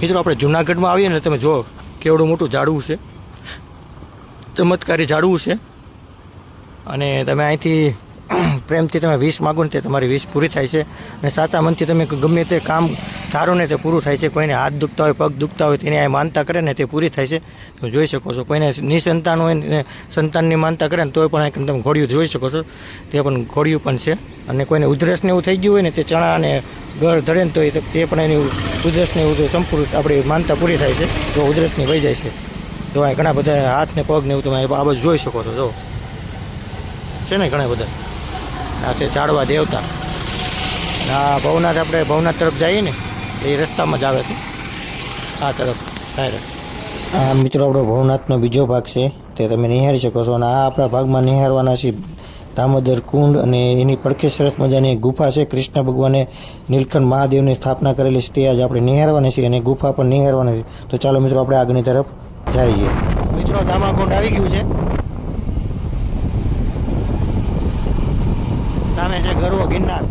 મિત્રો આપણે જુનાગઢમાં આવીએ ને તમે જુઓ કેવડું મોટું ઝાડવું છે. ચમત્કારી ઝાડવું છે. અને તમે અહીંથી પ્રેમથી તમે વીસ માગો ને તે તમારી વીસ પૂરી થાય છે અને સાચા મનથી તમે ગમે તે કામ ધારો ને તે પૂરું થાય છે. કોઈને હાથ દુખતા હોય, પગ દુખતા હોય, તેની આ માનતા કરે ને તે પૂરી થાય છે. તમે જોઈ શકો છો. કોઈને નિસંતાન હોય ને સંતાનની માનતા કરે ને તોય પણ અહીં તમે ઘોડિયું જોઈ શકો છો. તે પણ ઘોડિયું પણ છે. અને કોઈને ઉધરસને એવું થઈ ગયું હોય ને તે ચણા અને ગળ ધરે ને તો એ પણ એની ઉધરસને એવું સંપૂર્ણ આપણી માનતા પૂરી થાય છે. તો ઉધરસની વહી જાય છે. તો એ ઘણા બધા હાથ ને પગ ને એવું તમે આ બાબત જોઈ શકો છો. જો. છે ને ઘણા બધા? આ છે ઝાડવા દેવતા. આ ભવનાથ આપણે ભવનાથ તરફ જઈએ ને એ રસ્તામાં જ આવે છે. આ તરફ ડાયરેક્ટ આ મિત્રો આપણો ભવનાથનો બીજો ભાગ છે તે તમે નિહાળી શકો છો. અને આ આપણા ભાગમાં નિહાળવાના છે દામોદર કુંડ અને એની પડખે સરસ મજાની ગુફા છે. કૃષ્ણ ભગવાને નીલકંઠ મહાદેવની સ્થાપના કરેલી છે તે આજે આપણે નિહાળવાની છે અને ગુફા પણ નિહાળવાની છે. તો ચાલો મિત્રો આપણે આગળની તરફ જઈએ. મિત્રો દામાકુંડ આવી ગયું છે. સામે છે ગરવો ગિરનાર.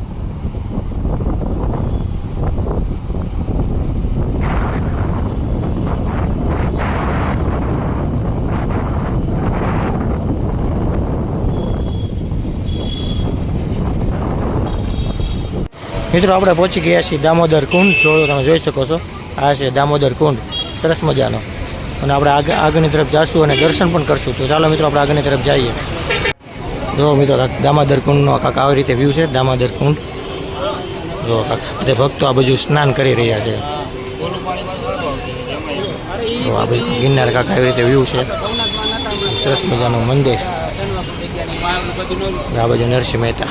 મિત્રો, આપણે પહોંચી ગયા છીએ દામોદર કુંડ. જોડો તમે જોઈ શકો છો. આ છે દામોદર કુંડ. સરસ મજાનો. અને આપણે આગ, આગળની તરફ જઈશું અને દર્શન પણ કરશું. તો ચાલો મિત્રો, આપણે આગળની તરફ જઈએ. જો મિત્રો, દામોદર કુંડનો કાંક આવી રીતે વ્યૂ છે, દામોદર કુંડ. જો કાંક જે ભક્તો આ બાજુ સ્નાન કરી રહ્યા છે. તો આ ભાઈ ગિરનાર કાંક આવી રીતે વ્યૂ છે. સરસ મજાનું મંદિર. આ બાજુ નરસિંહ મહેતા.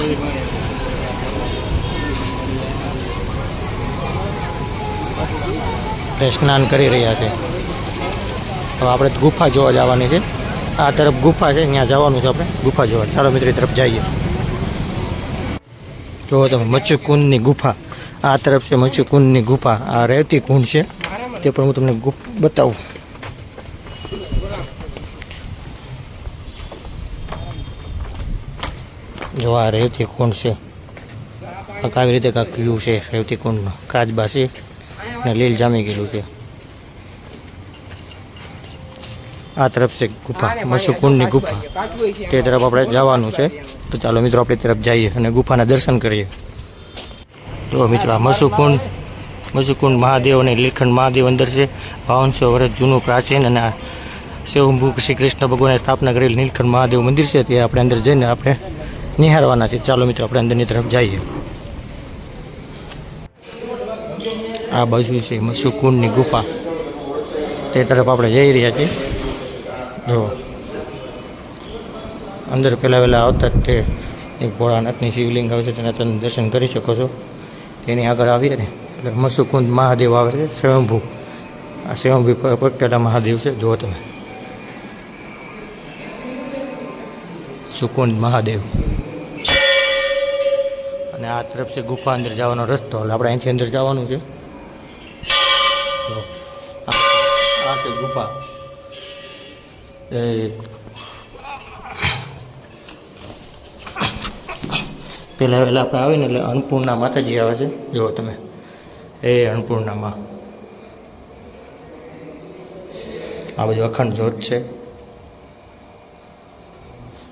તે સ્નાન કરી રહ્યા છે. હવે આપણે ગુફા જોવા જવાની છે. આ તરફ ગુફા છે ત્યાં જવાનું છે આપણે. ગુફા જોવા. ચાલો મિત્રો, એ તરફ જઈએ. જુઓ તમે, મચ્છુકુંડની ગુફા. આ તરફ છે મચ્છુકુંડની ગુફા. આ રેવતી કુંડ છે. તે પણ હું તમને ગુફ બતાવું. જો આ રેવતી કુંડ છે. કાંક આવી રીતે કાંક વ્યૂ છે રેવતી કુંડનો. કાચબા છે અને લીલ જામી ગયેલું છે. આ તરફ છે ગુફા મસુકુંડની ગુફા. તે તરફ આપણે જવાનું છે. તો ચાલો મિત્રો આપણે તરફ જઈએ અને ગુફાના દર્શન કરીએ. તો મિત્રો આ મસુકુંડ મસુકુંડ મહાદેવ અને લીલખંડ મહાદેવ અંદર છે. બાવનસો વર્ષ જૂનું પ્રાચીન અને આ શિવભૂ શ્રી કૃષ્ણ ભગવાને સ્થાપના કરેલ નીલકંઠ મહાદેવ મંદિર છે. તે આપણે અંદર જઈને આપણે નિહાળવાના છે ચાલો મિત્રો આપણે અંદરની તરફ જઈએ. આ બાજુ છે મસુકુંડની ગુફા. તે તરફ આપણે જઈ રહ્યા છીએ. જો. અંદર પહેલાં વહેલા આવતા જ તે એક ભોળાનાથની શિવલિંગ આવે છે, તેના તમે દર્શન કરી શકો છો. તેની આગળ આવીએ ને, એટલે મસુકુંદ મહાદેવ આવે છે, સ્વયંભૂ. આ સ્વયંભૂ પટેલા મહાદેવ છે, જુઓ તમે. સુકુંદ મહાદેવ. અને આ તરફ છે ગુફા અંદર જવાનો રસ્તો, એટલે આપણે અહીંથી અંદર જવાનું છે, આ છે ગુફા. પહેલાં વહેલા આપણે આવીને એટલે અન્નપૂર્ણા માતાજી આવે છે. જુઓ તમે. એ અન્નપૂર્ણામાં. આ બધું અખંડ જોત છે.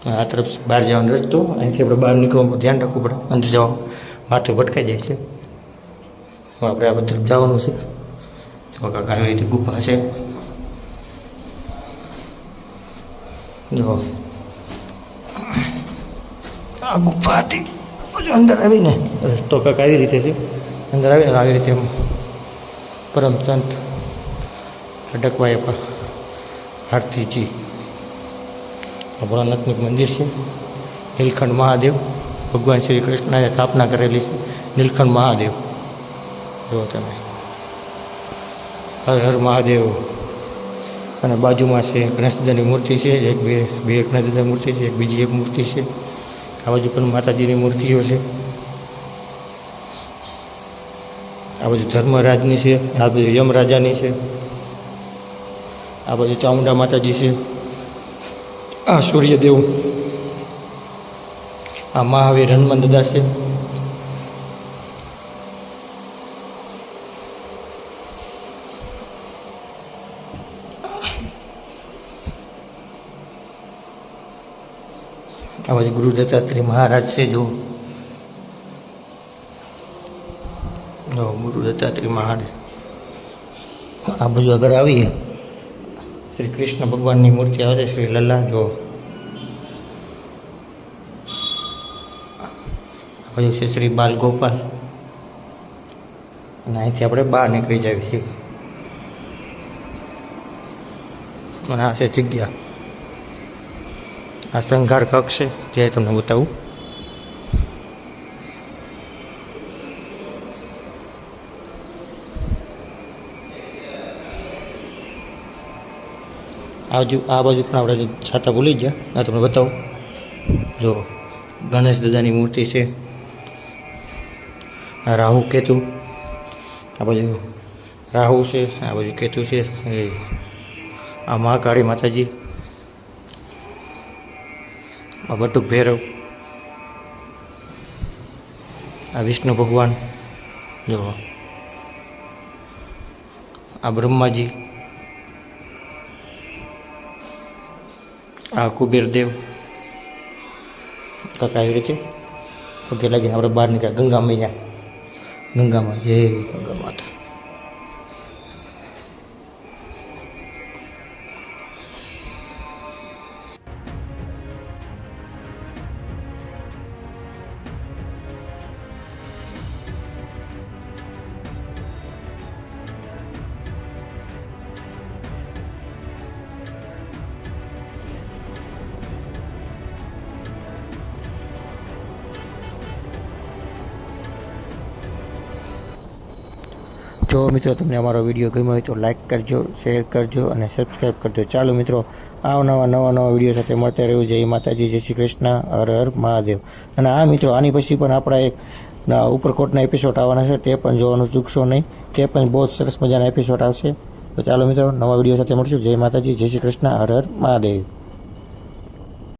આ તરફ બહાર જવાનો રસ્તો. અહીંથી આપણે બહાર નીકળવાનું ધ્યાન રાખવું પડે. અંદર જવા માથું ભટકાઈ જાય છે. આપણે આ બધું તરફ જવાનું છે. જો કાંક આવી રીતે ગુફા છે. જો. આ ગુફા હતી અંદર આવીને. રસ્તો કાંક આવી રીતે છે? અંદર આવીને આવી રીતે પરમ સંત અટકવાય પર આરતીજી. ભોળાનાથનું મંદિર છે. નીલખંડ મહાદેવ. ભગવાન શ્રી કૃષ્ણએ સ્થાપના કરેલી છે. નીલખંડ મહાદેવ. જુઓ તમે. હર હર મહાદેવ. અને બાજુમાં છે ગણેશ દાદાની મૂર્તિ છે, એક બે બે ગણેશ દાદાની મૂર્તિ છે, એક બીજી એક મૂર્તિ છે. આ બાજુ પણ માતાજીની મૂર્તિઓ છે. આ બાજુ ધર્મરાજની છે, આ બાજુ યમરાજાની છે. આ બાજુ ચામુંડા માતાજી છે. આ સૂર્યદેવ, આ મહાવીર હનુમાન દાદા છે. આ બાજુ ગુરુ દત્તાત્રેય મહારાજ છે જો. ગુરુ દત્તાત્રેય મહારાજ. આ બાજુ આગળ આવીએ. શ્રી કૃષ્ણ ભગવાનની મૂર્તિ આવે છે, શ્રી લલ્લા જો. આ બાજુ છે શ્રી બાલ ગોપાલ. અને અહીંથી આપણે બહાર નીકળી જઈએ છીએ. અને આ છે જગ્યા. આ સંઘાર કક્ષ છે ત્યાં તમને બતાવું. આ બાજુ આ બાજુ પણ આપણે છાતા ભૂલી ગયા, આ તમને બતાવું. જો, ગણેશ દાદાની મૂર્તિ છે. રાહુ કેતુ. આ બાજુ રાહુ છે, આ બાજુ કેતુ છે. એ આ મહાકાળી માતાજી. આ બટુક ભૈરવ, આ વિષ્ણુ ભગવાન, જો, આ બ્રહ્માજી, આ કુબેરદેવ કાંઈક આવી રીતે પગે લાગીને આપણે બહાર નીકળ્યા, ગંગા મૈયા, ગંગામાં જય ગંગા માતા. જો મિત્રો, તમને અમારો વીડિયો ગમ્યો હોય તો લાઈક કરજો શેર કરજો અને સબસ્ક્રાઈબ કરજો. ચાલો મિત્રો આવનવા નવા નવા વીડિયો સાથે મળતા રહેવું. જય માતાજી, જય શ્રી કૃષ્ણ. હર હર મહાદેવ. અને આ મિત્રો, આની પછી પણ આપણા એક ઉપરકોટના એપિસોડ આવવાના છે. તે પણ જોવાનું ચૂકશો નહીં. તે પણ બહુ સરસ મજાના એપિસોડ આવશે. તો ચાલો મિત્રો, નવા વીડિયો સાથે મળશું. જય માતાજી, જય શ્રી કૃષ્ણ. હર હર મહાદેવ.